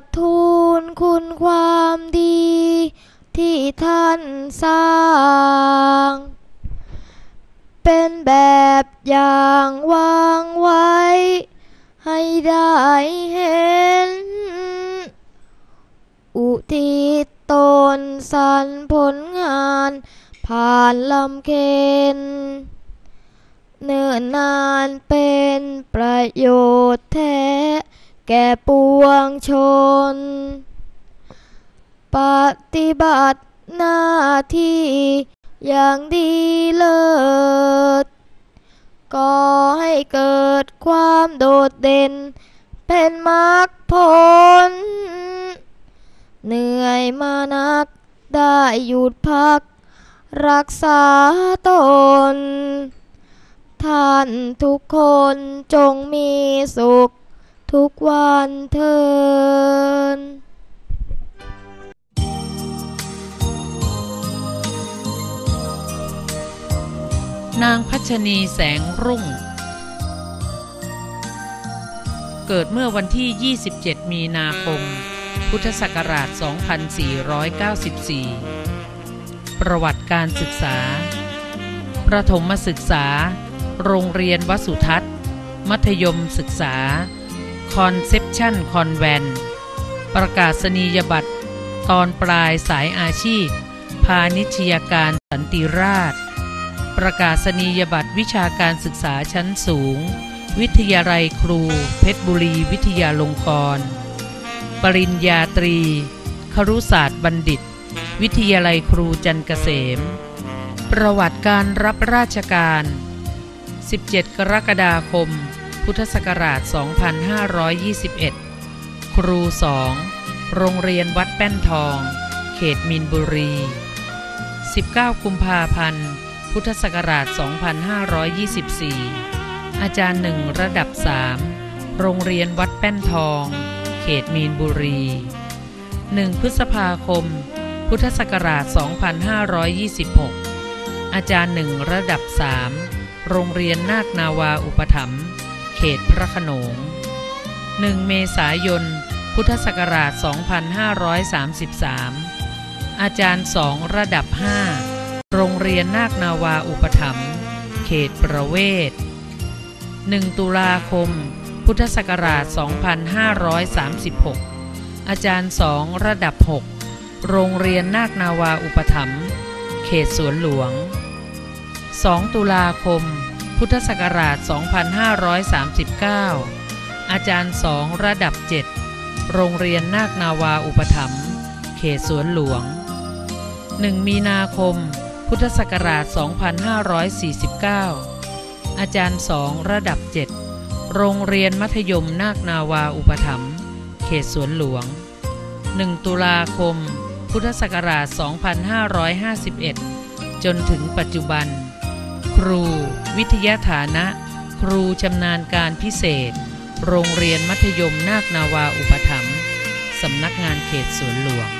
ดทูลคุณความดี ที่ท่านสร้าง เป็นแบบอย่างวางไว้ ให้ได้เห็น อุทิศตนสรรผลงาน ผ่านลำเค็นเนิ่นนานเป็นประโยชน์แท้ แก่ปวงชน ปฏิบัติหน้าที่อย่างดีเลิศก็ให้เกิดความโดดเด่น เป็นมรรคผล เหนื่อยมานักได้หยุดพัก รักษาตน ท่านทุกคนจงมีสุข ทุกวันเทินนางพัชนีแสงรุ่ง เกิดเมื่อวันที่ 27 มีนาคม พุทธศักราช 2494 ประวัติการศึกษา ประถมศึกษา โรงเรียนวสุทัศน์ มัธยมศึกษา คอนเซปชั่นคอนแวนประกาศนียบัตร ตอนปลายสายอาชีพ พาณิชยการสันติราชประกาศนียบัตรวิชาการศึกษาชั้นสูง วิทยาลัยครู เพชรบุรีวิทยาลงกรณ์ปริญญาตรี ครุศาสตร์บัณฑิต วิทยาลัยครูจันเกษม ประวัติการรับราชการ 17 กรกฎาคม พุทธศักราช 2521 ครูสองโรงเรียนวัดแป้นทอง เขตมีนบุรี 19 กุมภาพันธ์ พุทธศักราช 2524 อาจารย์หนึ่งระดับ 3 โรงเรียนวัดแป้นทอง เขตมีนบุรี 1 พฤษภาคม พุทธศักราช 2526 อาจารย์หนึ่งระดับ 3 โรงเรียนนาคนาวาอุปถัมภ์ เขตพระขนง 1 เมษายน พุทธศักราช 2533 อาจารย์สองระดับ 5 โรงเรียนนาคนาวาอุปถัมภ์เขตประเวศ 1 ตุลาคม พุทธศักราช 2536 อาจารย์สองระดับ 6 โรงเรียนนาคนาวาอุปถัมภ์เขตสวนหลวง 2 ตุลาคม พุทธศักราช 2539 อาจารย์สองระดับ 7 โรงเรียนนาคนาวาอุปถัมภ์เขตสวนหลวง 1 มีนาคม พุทธศักราช 2549 อาจารย์สองระดับ 7 โรงเรียนมัธยมนาคนาวาอุปถัมภ์เขตสวนหลวง 1 ตุลาคม พุทธศักราช 2551 จนถึงปัจจุบัน รู วิทยาฐานะ ครูชำนาญการพิเศษ โรงเรียนมัธยมนาคนาวาอุปถัมภ์สำนักงานเขตสวนหลวง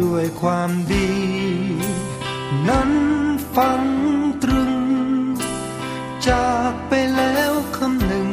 ด้วยความดี นั้นฟังตรึง จากไปแล้วคำหนึ่ง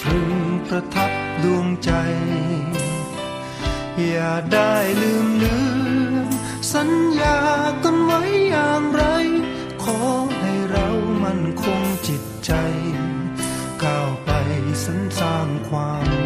ตรึงประทับดวงใจ อย่าได้ลืมเลือนสัญญากันไว้อย่างไร ขอให้เรามันคงจิตใจ ก้าวไปสรรสร้างความ